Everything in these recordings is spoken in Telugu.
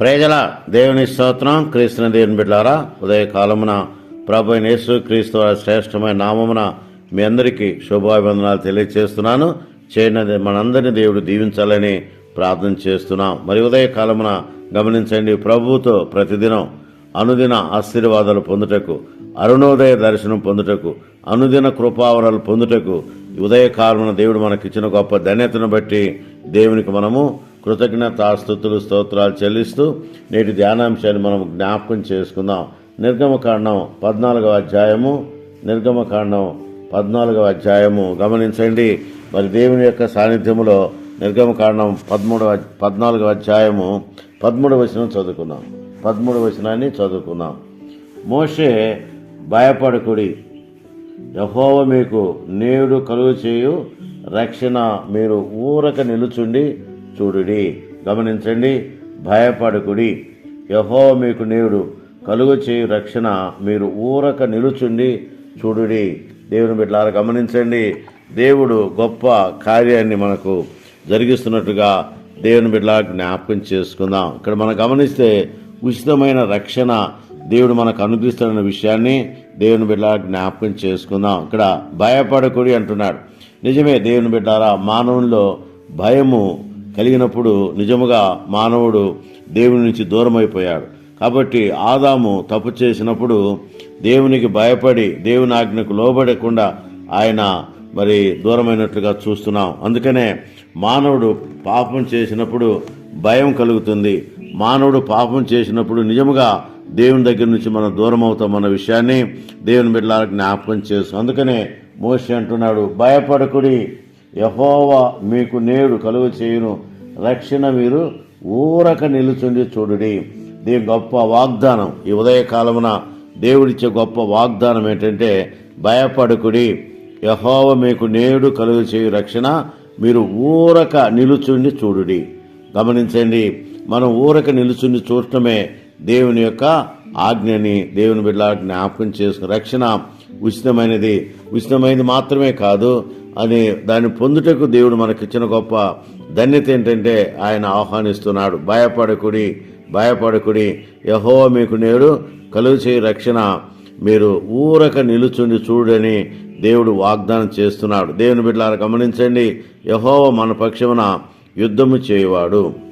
ప్రజల దేవుని స్తోత్రం క్రీస్తుని దేవుని బిడ్డారా ఉదయకాలమున ప్రభు యేసు క్రీస్తు వారి శ్రేష్టమైన నామమున మీ అందరికీ శుభాభివందనాలు తెలియజేస్తున్నాను చేయనది మనందరిని దేవుడు దీవించాలని ప్రార్థన చేస్తున్నాం. మరి ఉదయకాలమున గమనించండి ప్రభువుతో ప్రతిదినం అనుదిన ఆశీర్వాదాలు పొందుటకు అరుణోదయ దర్శనం పొందుటకు అనుదిన కృపావరాలు పొందుటకు ఉదయకాలమున దేవుడు మనకిచ్చిన గొప్ప ధన్యతను బట్టి దేవునికి మనము కృతజ్ఞత స్థుతులు స్తోత్రాలు చెల్లిస్తూ నేటి ధ్యానాంశాన్ని మనం జ్ఞాపకం చేసుకుందాం. నిర్గమకాండం పద్నాలుగవ అధ్యాయము నిర్గమకాండం పద్నాలుగవ అధ్యాయము గమనించండి. మరి దేవుని యొక్క సాన్నిధ్యములో నిర్గమకాండం పదమూడవ పద్నాలుగవ అధ్యాయము పదమూడవ వచనం చదువుకున్నాం పదమూడు వచనాన్ని చదువుకుందాం. మోషే భయపడకుడి. యహోవ మీకు నేడు కలుగు చేయు రక్షణ మీరు ఊరక నిలుచుండి చూడుడి. గమనించండి భయపడకుడి. యహోవ మీకు నేడు కలుగు చేయు రక్షణ మీరు ఊరక నిలుచుండి చూడుడి. దేవుని బిడ్డలారా గమనించండి దేవుడు గొప్ప కార్యాన్ని మనకు జరిగిస్తున్నట్టుగా దేవుని బిడ్డలా జ్ఞాపకం చేసుకుందాం. ఇక్కడ మనం గమనిస్తే ఉచితమైన రక్షణ దేవుడు మనకు అనుగ్రహిస్తున్న విషయాన్ని దేవుని బిడ్డ జ్ఞాపకం చేసుకుందాం. ఇక్కడ భయపడకుడి అంటున్నాడు. నిజమే దేవుని బిడ్డారా మానవునిలో భయము కలిగినప్పుడు నిజముగా మానవుడు దేవుని నుంచి దూరం అయిపోయాడు కాబట్టి ఆదాము తప్పు చేసినప్పుడు దేవునికి భయపడి దేవుని ఆజ్ఞకు లోబడకుండా ఆయన మరి దూరమైనట్లుగా చూస్తున్నాం. అందుకనే మానవుడు పాపం చేసినప్పుడు భయం కలుగుతుంది. మానవుడు పాపం చేసినప్పుడు నిజముగా దేవుని దగ్గర నుంచి మనం దూరం అవుతామన్న విషయాన్ని దేవుని బిడ్డలకు జ్ఞాపకం చేస్తాం అందుకనే మోషి అంటున్నాడు భయపడకుడి. యహోవా మీకు నేడు కలుగు చేయును. రక్షణ మీరు ఊరక నిలుచుండి చూడుడి. దీని గొప్ప వాగ్దానం ఈ ఉదయకాలమున దేవుడిచ్చే గొప్ప వాగ్దానం ఏంటంటే భయపడకుడి. యహోవ మీకు నేడు కలుగు చేయు రక్షణ మీరు ఊరక నిలుచుండి చూడుడి. గమనించండి మనం ఊరక నిలుచుండి చూడటమే దేవుని యొక్క ఆజ్ఞని దేవుని బిడ్డ జ్ఞాపకం చేసుకుని రక్షణ ఉచితమైనది. ఉచితమైనది మాత్రమే కాదు అని దాన్ని పొందుటకు దేవుడు మనకిచ్చిన గొప్ప ధన్యత ఏంటంటే ఆయన ఆహ్వానిస్తున్నాడు. భయపడకుడి భయపడకుడి. యహో మీకు నేడు కలుగు చేయి రక్షణ. మీరు ఊరక నిలుచుండి చూడని దేవుడు వాగ్దానం చేస్తున్నాడు. దేవుని బిడ్డలారా గమనించండి యహోవ మన పక్షమున యుద్ధము చేయవాడు.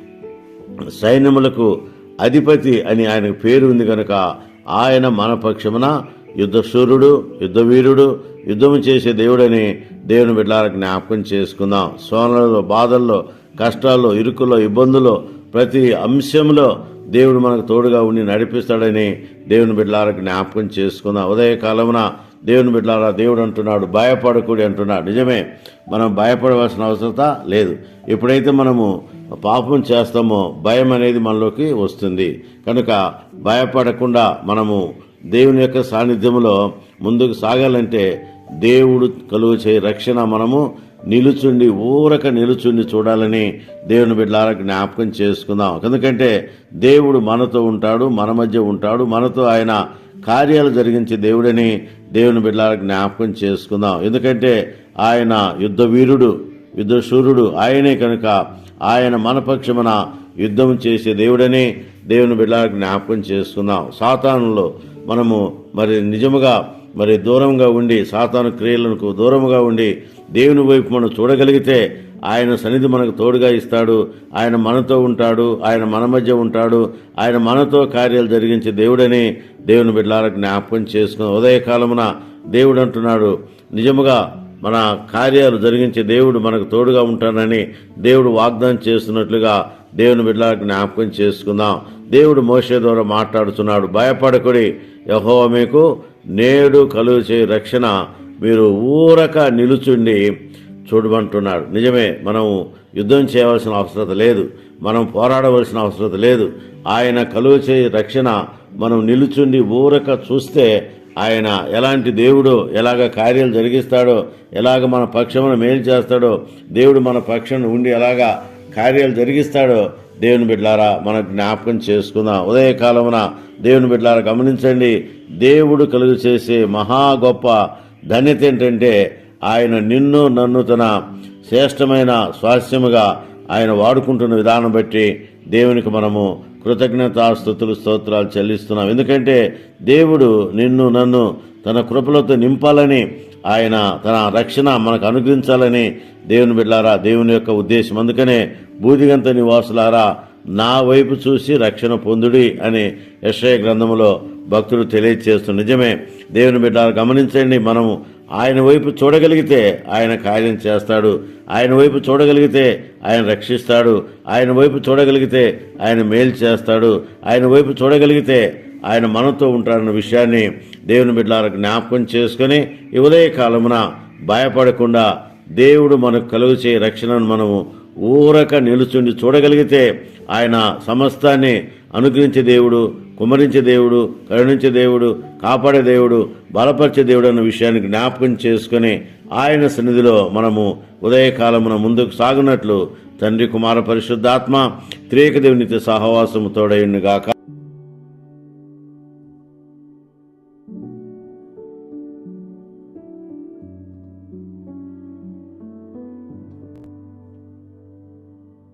సైన్యములకు అధిపతి అని ఆయన పేరు ఉంది కనుక ఆయన మన పక్షమున యుద్ధశూరుడు యుద్ధవీరుడు యుద్ధము చేసే దేవుడని దేవుని బిడ్డలకు జ్ఞాపకం చేసుకుందాం. సోనలలో బాధల్లో కష్టాల్లో ఇరుకుల్లో ఇబ్బందుల్లో ప్రతి అంశంలో దేవుడు మనకు తోడుగా ఉండి నడిపిస్తాడని దేవుని బిడ్డలకు జ్ఞాపకం చేసుకుందాం. ఉదయకాలమున దేవుని బిడ్డలారా దేవుడు అంటున్నాడు భయపడకూడి అంటున్నాడు. నిజమే మనం భయపడవలసిన అవసరత లేదు. ఎప్పుడైతే మనము పాపం చేస్తామో భయం అనేది మనలోకి వస్తుంది. కనుక భయపడకుండా మనము దేవుని యొక్క సాన్నిధ్యంలో ముందుకు సాగాలంటే దేవుడు కలుగు చేయ రక్షణ మనము నిలుచుండి ఊరక నిలుచుండి చూడాలని దేవుని బిడ్డలారా జ్ఞాపకం చేసుకుందాం. ఎందుకంటే దేవుడు మనతో ఉంటాడు మన మధ్య ఉంటాడు మనతో ఆయన కార్యాలు జరిగించే దేవుడని దేవుని బిడ్డలారా జ్ఞాపకం చేసుకుందాం. ఎందుకంటే ఆయన యుద్ధ వీరుడు యుద్ధ సూర్యుడు ఆయనే కనుక ఆయన మన పక్షమున యుద్ధం చేసే దేవుడని దేవుని బిడ్డ జ్ఞాపకం చేస్తున్నాం. సాతానులో మనము మరి నిజముగా మరి దూరంగా ఉండి సాతాను క్రియలకు దూరముగా ఉండి దేవుని వైపు మనం చూడగలిగితే ఆయన సన్నిధి మనకు తోడుగా ఇస్తాడు. ఆయన మనతో ఉంటాడు ఆయన మన మధ్య ఉంటాడు ఆయన మనతో కార్యాలు జరిగించే దేవుడని దేవుని బిడ్డలకు జ్ఞాపకం చేసుకుని ఉదయకాలమున దేవుడు అంటున్నాడు. నిజముగా మన కార్యాలు జరిగించే దేవుడు మనకు తోడుగా ఉంటానని దేవుడు వాగ్దానం చేస్తున్నట్లుగా దేవుని బిడ్డలకు జ్ఞాపకం చేసుకుందాం. దేవుడు మోసే ద్వారా మాట్లాడుతున్నాడు. భయపడకుడి. యహో మీకు నేడు కలుగు చేయి రక్షణ మీరు ఊరక నిలుచుండి చూడమంటున్నాడు. నిజమే మనం యుద్ధం చేయవలసిన అవసరత లేదు. మనం పోరాడవలసిన అవసరత లేదు. ఆయన కలుగు రక్షణ మనం నిలుచుండి ఊరక చూస్తే ఆయన ఎలాంటి దేవుడు ఎలాగ కార్యాలు జరిగిస్తాడో ఎలాగ మన పక్షమును మేలు చేస్తాడో దేవుడు మన పక్షం ఉండి ఎలాగా కార్యాలు జరిగిస్తాడో దేవుని బిడ్డలారా మనం జ్ఞాపకం చేసుకుందాం. ఉదయకాలమున దేవుని బిడ్డలారా గమనించండి. దేవుడు కలుగు చేసే మహా గొప్ప ధన్యత ఏంటంటే ఆయన నిన్ను నన్ను తన శ్రేష్టమైన స్వాస్థ్యముగా ఆయన వాడుకుంటున్న విధానం బట్టి దేవునికి మనము కృతజ్ఞతాస్థుతులు స్తోత్రాలు చెల్లిస్తున్నాం. ఎందుకంటే దేవుడు నిన్ను నన్ను తన కృపలతో నింపాలని ఆయన తన రక్షణ మనకు అనుగ్రహించాలని దేవుని బిడ్డారా దేవుని యొక్క ఉద్దేశం. అందుకనే బూదిగంత నివాసులారా నా వైపు చూసి రక్షణ పొందుడి అని యశ్వయ గ్రంథములో భక్తుడు తెలియజేస్తున్న నిజమే దేవుని బిడ్డారు గమనించండి మనము ఆయన వైపు చూడగలిగితే ఆయన కార్యం చేస్తాడు. ఆయన వైపు చూడగలిగితే ఆయన రక్షిస్తాడు. ఆయన వైపు చూడగలిగితే ఆయన మేలు చేస్తాడు. ఆయన వైపు చూడగలిగితే ఆయన మనతో ఉంటాడన్న విషయాన్ని దేవుని బిడ్డలకు జ్ఞాపకం చేసుకొని ఈ ఉదయ కాలమున భయపడకుండా దేవుడు మనకు కలుగు చేయ రక్షణను మనము ఊరక నిలుచుండి చూడగలిగితే ఆయన సమస్తాన్ని అనుగ్రహించే దేవుడు కుమరించే దేవుడు కరుణించే దేవుడు కాపాడే దేవుడు బలపరిచే దేవుడు అన్న విషయాన్ని జ్ఞాపకం చేసుకొని ఆయన సన్నిధిలో మనము ఉదయకాలమున ముందుకు సాగునట్లు తండ్రి కుమార పరిశుద్ధాత్మ త్రేక దేవునితో సహవాసము తోడైండుగాక